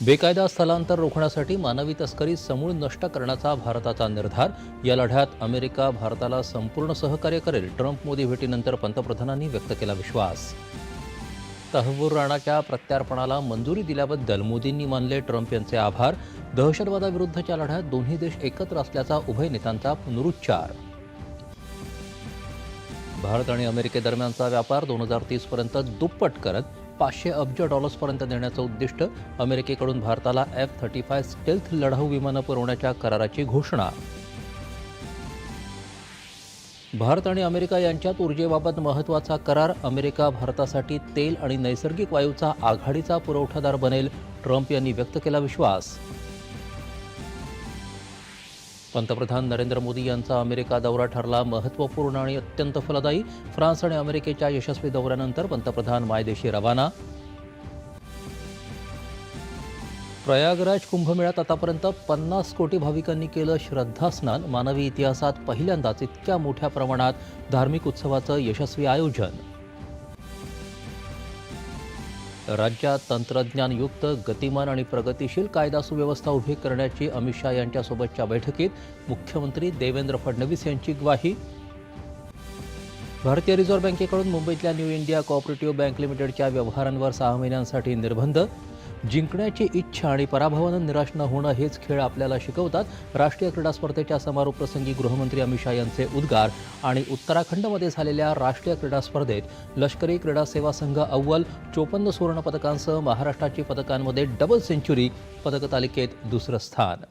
बेकायदा स्थलांतर रोखण्यासाठी मानवी तस्करी समूळ नष्ट करण्याचा भारताचा निर्धार. या लढ्यात अमेरिका भारताला संपूर्ण सहकार्य करेल ट्रम्प मोदी भेटीनंतर पंतप्रधानांनी व्यक्त केला विश्वास. तहवूर राणाच्या प्रत्यार्पणाला मंजुरी दिल्याबद्दल मोदींनी मानले ट्रम्प यांचे आभार. दहशतवादाविरुद्धच्या लढ्यात दोन्ही देश एकत्र असल्याचा उभय नेत्यांचा पुनरुच्चार. भारत आणि अमेरिकेदरम्यानचा व्यापार दोन हजार तीसपर्यंत दुप्पट करत पाचशे अब्ज डॉलर्सपर्यंत देण्याचं उद्दिष्ट अमेरिकेकडून भारताला एफ थर्टी फाय स्टेल्थ लढाऊ विमानं पुरवण्याच्या कराराची घोषणा. भारत आणि अमेरिका यांच्यात ऊर्जेबाबत महत्त्वाचा करार अमेरिका भारतासाठी तेल आणि नैसर्गिक वायूचा आघाडीचा पुरवठादार बनेल ट्रम्प यांनी व्यक्त केला विश्वास. पंतप्रधान नरेंद्र मोदी यांचा अमेरिका दौरा ठरला महत्त्वपूर्ण आणि अत्यंत फलदायी. फ्रान्स आणि अमेरिकेच्या यशस्वी दौऱ्यानंतर पंतप्रधान मायदेशी रवाना. प्रयागराज कुंभमेळ्यात आतापर्यंत पन्नास कोटी भाविकांनी केलं श्रद्धास्नान. मानवी इतिहासात पहिल्यांदाच इतक्या मोठ्या प्रमाणात धार्मिक उत्सवाचं यशस्वी आयोजन. राज्यात तंत्रज्ञानयुक्त गतिमान आणि प्रगतिशील कायदा सुव्यवस्था उभी करण्याची अमित शहा यांच्यासोबतच्या बैठकीत मुख्यमंत्री देवेंद्र फडणवीस यांची ग्वाही. भारतीय रिझर्व्ह बँकेकडून मुंबईतल्या न्यू इंडिया कॉपरेटिव्ह बँक लिमिटेडच्या व्यवहारांवर सहा महिन्यांसाठी निर्बंध. जिंकण्याची इच्छा आणि पराभवानं निराश न होणं हेच खेळ आपल्याला शिकवतात. राष्ट्रीय क्रीडा स्पर्धेच्या समारोप प्रसंगी गृहमंत्री अमित शहा यांचे उद्गार आणि उत्तराखंडमध्ये झालेल्या राष्ट्रीय क्रीडा स्पर्धेत लष्करी क्रीडा सेवा संघ अव्वल चोपन्न सुवर्ण पदकांसह महाराष्ट्राची पदकांमध्ये डबल सेंचुरी पदक तालिकेत दुसरं स्थान.